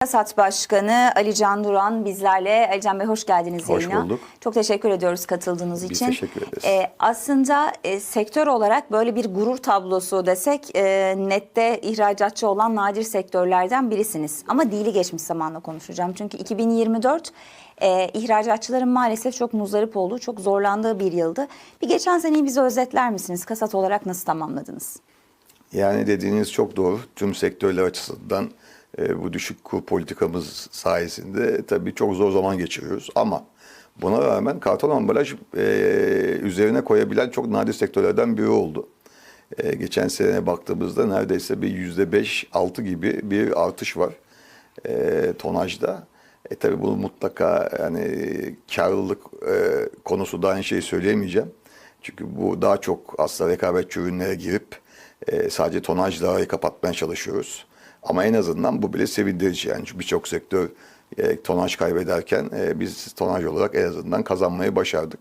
Kasat Başkanı Ali Can Duran bizlerle. Ali Can Bey hoş geldiniz Hoş yayına. bulduk. Çok teşekkür ediyoruz katıldığınız Biz için. teşekkür ederiz. Ee, aslında e, sektör olarak böyle bir gurur tablosu desek e, nette ihracatçı olan nadir sektörlerden birisiniz. Ama dili geçmiş zamanla konuşacağım. Çünkü 2024 e, ihracatçıların maalesef çok muzdarip olduğu, çok zorlandığı bir yıldı. Bir geçen seneyi bize özetler misiniz? Kasat olarak nasıl tamamladınız? Yani dediğiniz çok doğru. Tüm sektörler açısından e, bu düşük kur politikamız sayesinde tabii çok zor zaman geçiriyoruz. Ama buna rağmen karton ambalaj e, üzerine koyabilen çok nadir sektörlerden biri oldu. E, geçen sene baktığımızda neredeyse bir yüzde beş, altı gibi bir artış var e, tonajda. E tabii bunu mutlaka yani karlılık e, konusu da aynı şeyi söyleyemeyeceğim. Çünkü bu daha çok aslında rekabetçi ürünlere girip e, sadece tonajla kapatmaya çalışıyoruz. Ama en azından bu bile sevindirici yani. Birçok sektör e, tonaj kaybederken e, biz tonaj olarak en azından kazanmayı başardık.